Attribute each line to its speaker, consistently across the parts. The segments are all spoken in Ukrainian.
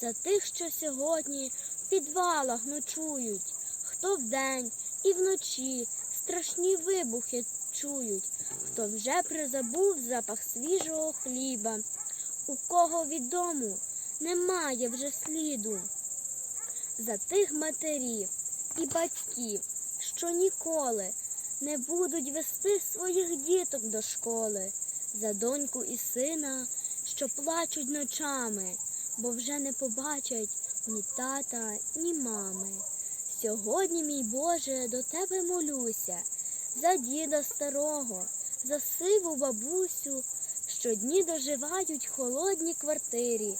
Speaker 1: за тих, що сьогодні в підвалах ночують, хто вдень і вночі страшні вибухи чують, хто вже призабув запах свіжого хліба, у кого від дому немає вже сліду. За тих матерів і батьків, що ніколи не будуть вести своїх діток до школи, за доньку і сина, що плачуть ночами, бо вже не побачать ні тата, ні мами. Сьогодні, мій Боже, до тебе молюся, за діда старого, за сиву бабусю, що дні доживають в холодній квартирі.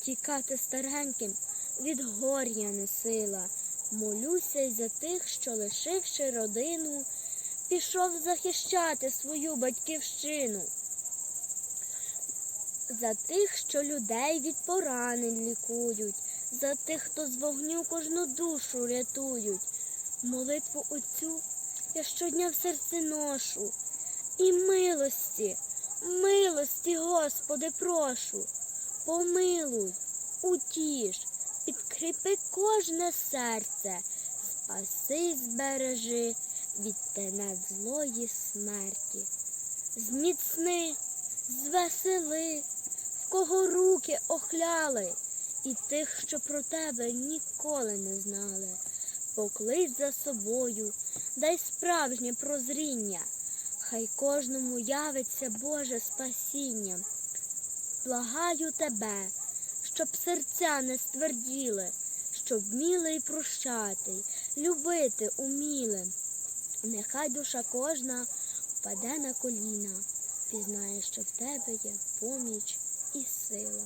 Speaker 1: Тікати стареньким від горя не сила. Молюся й за тих, що, лишивши родину, пішов захищати свою батьківщину. За тих, що людей від поранень лікують, за тих, хто з вогню кожну душу рятують. Молитву Отцю я щодня в серці ношу. І милості, милості, Господи, прошу, помилуй, утіш, підкріпи кожне серце, спаси збережи від тенет злої смерті. Зміцни, звесели, в кого руки охляли, і тих, що про тебе ніколи не знали. Поклич за собою, дай справжнє прозріння, хай кожному явиться Боже спасіння. Благаю тебе, щоб серця не стверділи, щоб вміли й прощати, любити уміли. Нехай душа кожна впаде на коліна, пізнає, що в тебе є поміч і сила.